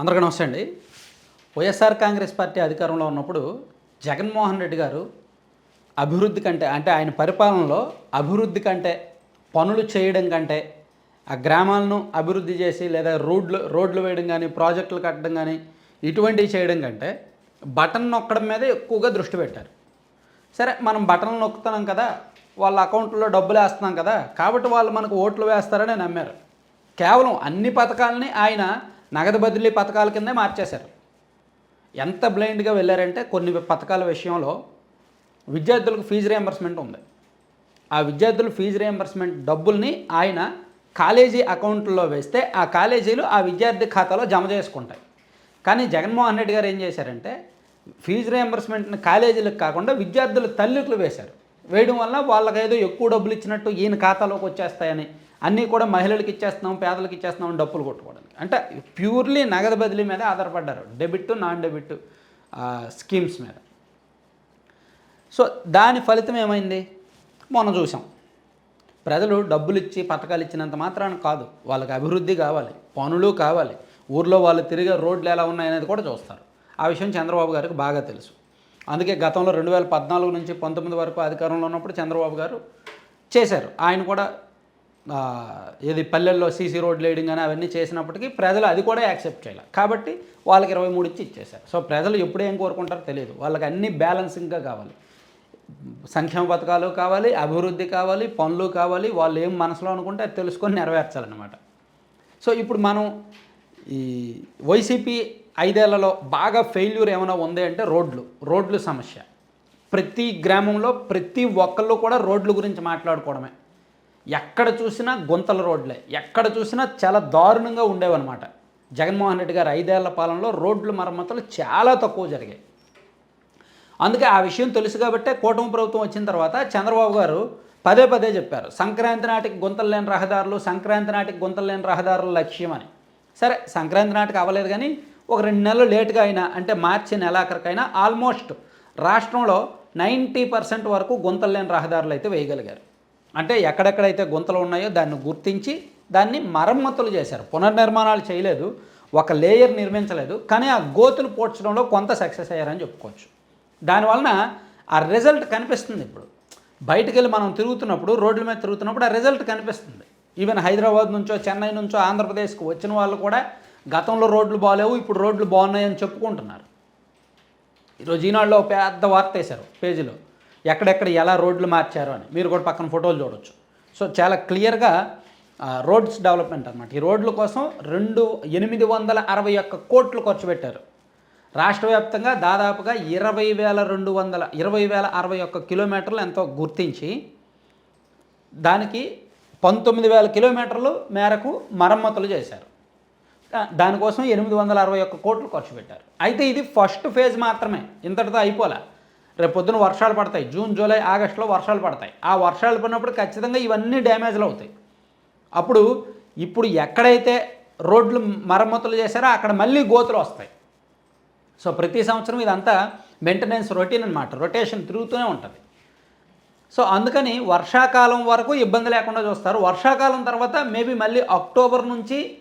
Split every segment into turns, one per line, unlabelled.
అందరికీ నమస్తే అండి. వైఎస్ఆర్ కాంగ్రెస్ పార్టీ అధికారంలో ఉన్నప్పుడు జగన్మోహన్ రెడ్డి గారు అభివృద్ధి కంటే అంటే ఆయన పరిపాలనలో అభివృద్ధి కంటే పనులు చేయడం కంటే ఆ గ్రామాలను అభివృద్ధి చేసి లేదా రోడ్లు రోడ్లు వేయడం కానీ ప్రాజెక్టులు కట్టడం కానీ ఇటువంటివి చేయడం కంటే బటన్ నొక్కడం మీద ఎక్కువగా దృష్టి పెట్టారు. సరే మనం బటన్లు నొక్కుతున్నాం కదా వాళ్ళ అకౌంట్లో డబ్బులు వేస్తున్నాం కదా కాబట్టి వాళ్ళు మనకు ఓట్లు వేస్తారని నమ్మారు. కేవలం అన్ని పథకాలని ఆయన నగదు బదిలీ పథకాల కిందే మార్చేశారు. ఎంత బ్లైండ్గా వెళ్ళారంటే కొన్ని పథకాల విషయంలో విద్యార్థులకు ఫీజు రియంబర్స్మెంట్ ఉంది. ఆ విద్యార్థుల ఫీజు రియంబర్స్మెంట్ డబ్బుల్ని ఆయన కాలేజీ అకౌంట్లో వేస్తే ఆ కాలేజీలు ఆ విద్యార్థి ఖాతాలో జమ చేసుకుంటాయి. కానీ జగన్మోహన్ రెడ్డి గారు ఏం చేశారంటే ఫీజు రియంబర్స్మెంట్ని కాలేజీలకు కాకుండా విద్యార్థుల తల్లికులు వేశారు. వేయడం వల్ల వాళ్ళకి ఏదో ఎక్కువ డబ్బులు ఇచ్చినట్టు ఈయన ఖాతాలోకి వచ్చేస్తాయని అన్నీ కూడా మహిళలకు ఇచ్చేస్తున్నాం పేదలకు ఇచ్చేస్తున్నాం డప్పులు డబ్బులు కొట్టుకోవడానికి. అంటే ప్యూర్లీ నగదు బదిలీ మీద ఆధారపడ్డారు. డెబిట్ నాన్ డెబిట్ స్కీమ్స్ మీద. సో దాని ఫలితం ఏమైంది? మొన్న చూసాం ప్రజలు డబ్బులు ఇచ్చి పథకాలు ఇచ్చినంత మాత్రాన కాదు. వాళ్ళకి అభివృద్ధి కావాలి పనులు కావాలి. ఊర్లో వాళ్ళు తిరిగే రోడ్లు ఎలా ఉన్నాయనేది కూడా చూస్తారు. ఆ విషయం చంద్రబాబు గారికి బాగా తెలుసు. అందుకే గతంలో రెండు వేల పద్నాలుగు నుంచి పంతొమ్మిది వరకు అధికారంలో ఉన్నప్పుడు చంద్రబాబు గారు చేశారు. ఆయన కూడా ఏది పల్లెల్లో సీసీ రోడ్లు వేయడం కానీ అవన్నీ చేసినప్పటికీ ప్రజలు అది కూడా యాక్సెప్ట్ చేయాలి. కాబట్టి వాళ్ళకి ఇరవై మూడు ఇచ్చి ఇచ్చేశారు. సో ప్రజలు ఎప్పుడు ఏం కోరుకుంటారో తెలియదు. వాళ్ళకి అన్ని బ్యాలెన్సింగ్గా కావాలి. సంక్షేమ పథకాలు కావాలి అభివృద్ధి కావాలి పనులు కావాలి. వాళ్ళు ఏం మనసులో అనుకుంటే అది తెలుసుకొని నెరవేర్చాలన్నమాట. సో ఇప్పుడు మనం ఈ వైసీపీ ఐదేళ్ళలో బాగా ఫెయిల్యూర్ ఏమైనా ఉంది అంటే రోడ్లు రోడ్లు సమస్య. ప్రతి గ్రామంలో ప్రతి ఒక్కళ్ళు కూడా రోడ్ల గురించి మాట్లాడుకోవడమే. ఎక్కడ చూసినా గుంతల రోడ్లే. ఎక్కడ చూసినా చాలా దారుణంగా ఉండేవన్నమాట. జగన్మోహన్ రెడ్డి గారు ఐదేళ్ళ పాలనలో రోడ్లు మరమ్మతులు చాలా తక్కువ జరిగాయి. అందుకే ఆ విషయం తెలుసు కాబట్టే కూటమి ప్రభుత్వం వచ్చిన తర్వాత చంద్రబాబు గారు పదే పదే చెప్పారు సంక్రాంతి నాటికి గుంతలు లేని రహదారులు సంక్రాంతి నాటికి గుంతలు లేని రహదారుల లక్ష్యం అని. సరే సంక్రాంతి నాటికి అవ్వలేదు కానీ ఒక రెండు నెలలు లేటుగా అయినా అంటే మార్చి నెలాఖరికైనా ఆల్మోస్ట్ రాష్ట్రంలో నైంటీ పర్సెంట్ వరకు గుంతలు లేని రహదారులు అయితే వేయగలిగారు. అంటే ఎక్కడెక్కడైతే గుంతలు ఉన్నాయో దాన్ని గుర్తించి దాన్ని మరమ్మతులు చేశారు. పునర్నిర్మాణాలు చేయలేదు. ఒక లేయర్ నిర్మించలేదు. కానీ ఆ గోతులు పోడ్చడంలో కొంత సక్సెస్ అయ్యారని చెప్పుకోవచ్చు. దానివలన ఆ రిజల్ట్ కనిపిస్తుంది ఇప్పుడు. బయటికి వెళ్ళి మనం తిరుగుతున్నప్పుడు రోడ్ల మీద తిరుగుతున్నప్పుడు ఆ రిజల్ట్ కనిపిస్తుంది. ఈవెన్ హైదరాబాద్ నుంచో చెన్నై నుంచో ఆంధ్రప్రదేశ్కి వచ్చిన వాళ్ళు కూడా గతంలో రోడ్లు బాగాలేవు ఇప్పుడు రోడ్లు బాగున్నాయని చెప్పుకుంటున్నారు. ఈరోజు ఈనాడులో పెద్ద వార్త వేశారు పేజీలో. ఎక్కడెక్కడ ఎలా రోడ్లు మార్చారు అని. మీరు కూడా పక్కన ఫోటోలు చూడొచ్చు. సో చాలా క్లియర్గా రోడ్స్ డెవలప్మెంట్ అనమాట ఈ రోడ్ల కోసం రెండు ఎనిమిది వందల అరవై ఒక్క కోట్లు ఖర్చు పెట్టారు. రాష్ట్ర వ్యాప్తంగా దాదాపుగా ఇరవై వేల రెండు వందల ఇరవై వేల అరవై ఒక్క కిలోమీటర్లు ఎంతో గుర్తించి దానికి పంతొమ్మిది వేల కిలోమీటర్లు మేరకు మరమ్మతులు చేశారు. దానికోసం ఎనిమిది వందల అరవై ఒక్క కోట్లు ఖర్చు పెట్టారు. అయితే ఇది ఫస్ట్ ఫేజ్ మాత్రమే. ఇంతటితో అయిపోలే. రేపు వర్షాలు పడతాయి. జూన్ జూలై ఆగస్టులో వర్షాలు పడతాయి. ఆ వర్షాలు పడినప్పుడు ఖచ్చితంగా ఇవన్నీ డ్యామేజ్లు అవుతాయి. అప్పుడు ఇప్పుడు ఎక్కడైతే రోడ్లు మరమ్మతులు చేశారో అక్కడ మళ్ళీ గోతులు వస్తాయి. సో ప్రతి సంవత్సరం ఇదంతా మెయింటెనెన్స్ రొటీన్ అనమాట రొటేషన్ తిరుగుతూనే ఉంటుంది. సో అందుకని వర్షాకాలం వరకు ఇబ్బంది లేకుండా చూస్తారు. వర్షాకాలం తర్వాత మేబీ మళ్ళీ అక్టోబర్ నుంచి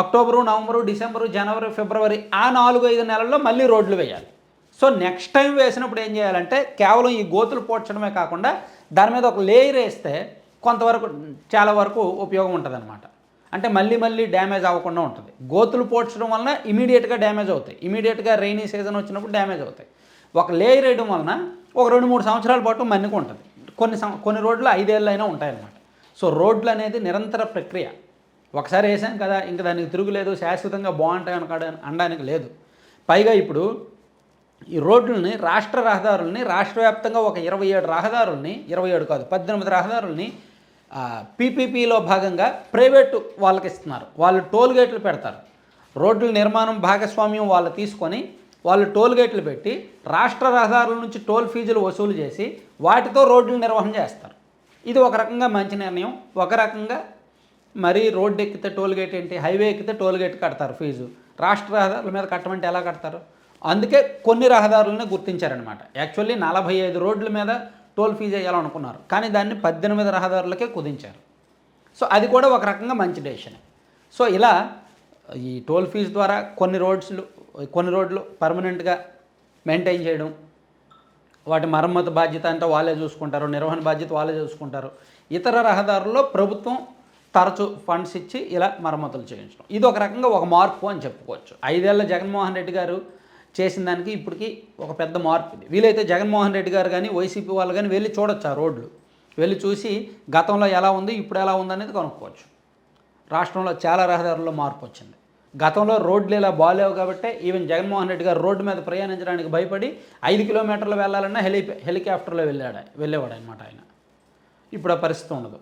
అక్టోబరు నవంబరు డిసెంబరు జనవరి ఫిబ్రవరి ఆ నాలుగు ఐదు నెలల్లో మళ్ళీ రోడ్లు వేయాలి. సో నెక్స్ట్ టైం వేసినప్పుడు ఏం చేయాలంటే కేవలం ఈ గోతులు పోడ్చడమే కాకుండా దాని మీద ఒక లేయర్ వేస్తే కొంతవరకు చాలా వరకు ఉపయోగం ఉంటుంది అనమాట అంటే మళ్ళీ మళ్ళీ డ్యామేజ్ అవ్వకుండా ఉంటుంది. గోతులు పోడ్చడం వలన ఇమీడియట్గా డ్యామేజ్ అవుతాయి. ఇమీడియట్గా రైనీ సీజన్ వచ్చినప్పుడు డ్యామేజ్ అవుతాయి. ఒక లేయర్ వేయడం వలన ఒక రెండు మూడు సంవత్సరాల పాటు మన్నిక ఉంటుంది. కొన్ని సం కొన్ని రోడ్లు ఐదేళ్ళు అయినా ఉంటాయన్నమాట. సో రోడ్లు అనేది నిరంతర ప్రక్రియ. ఒకసారి వేసాం కదా ఇంకా దానికి తిరుగులేదు శాశ్వతంగా బాగుంటాయి అనకాడ అనడానికి లేదు. పైగా ఇప్పుడు ఈ రోడ్లని రాష్ట్ర రహదారుల్ని రాష్ట్ర వ్యాప్తంగా ఒక ఇరవై ఏడు రహదారుల్ని ఇరవై ఏడు కాదు పద్దెనిమిది రహదారుల్ని పీపీపీలో భాగంగా ప్రైవేటు వాళ్ళకి ఇస్తున్నారు. వాళ్ళు టోల్ గేట్లు పెడతారు. రోడ్ల నిర్మాణం భాగస్వామ్యం వాళ్ళు తీసుకొని వాళ్ళు టోల్ గేట్లు పెట్టి రాష్ట్ర రహదారుల నుంచి టోల్ ఫీజులు వసూలు చేసి వాటితో రోడ్లు నిర్వహణ చేస్తారు. ఇది ఒక రకంగా మంచి నిర్ణయం. ఒక రకంగా మరీ రోడ్డు ఎక్కితే టోల్ గేట్ ఏంటి? హైవే ఎక్కితే టోల్ గేట్ కడతారు ఫీజు. రాష్ట్ర రహదారుల మీద కట్టమంటే ఎలా కడతారు? అందుకే కొన్ని రహదారులను గుర్తించారనమాట. యాక్చువల్లీ నలభై ఐదు రోడ్ల మీద టోల్ ఫీజు వేయాలనుకున్నారు కానీ దాన్ని పద్దెనిమిది రహదారులకే కుదించారు. సో అది కూడా ఒక రకంగా మంచి డెసిషన్ సో ఇలా ఈ టోల్ ఫీజు ద్వారా కొన్ని రోడ్స్లు కొన్ని రోడ్లు పర్మనెంట్గా మెయింటైన్ చేయడం వాటి మరమ్మతు బాధ్యత అంటే వాళ్ళే చూసుకుంటారు నిర్వహణ బాధ్యత వాళ్ళే చూసుకుంటారు. ఇతర రహదారుల్లో ప్రభుత్వం తరచు ఫండ్స్ ఇచ్చి ఇలా మరమ్మతులు చేయించడం. ఇది ఒక రకంగా ఒక మార్పు అని చెప్పుకోవచ్చు. ఐదేళ్ళ జగన్మోహన్ రెడ్డి గారు చేసిన దానికి ఇప్పటికి ఒక పెద్ద మార్పు వీలైతే జగన్మోహన్ రెడ్డి గారు కానీ వైసీపీ వాళ్ళు కానీ వెళ్ళి చూడొచ్చు ఆ రోడ్లు. వెళ్ళి చూసి గతంలో ఎలా ఉంది ఇప్పుడు ఎలా ఉంది అనేది కనుక్కోవచ్చు. రాష్ట్రంలో చాలా రహదారుల్లో మార్పు వచ్చింది. గతంలో రోడ్లు ఇలా బాగాలేవు కాబట్టి ఈవెన్ జగన్మోహన్ రెడ్డి గారు రోడ్డు మీద ప్రయాణించడానికి భయపడి ఐదు కిలోమీటర్లు వెళ్ళాలన్నా హెలి హెలికాప్టర్లో వెళ్ళాడు వెళ్ళేవాడు అనమాట ఆయన. ఇప్పుడు ఆ పరిస్థితి ఉండదు.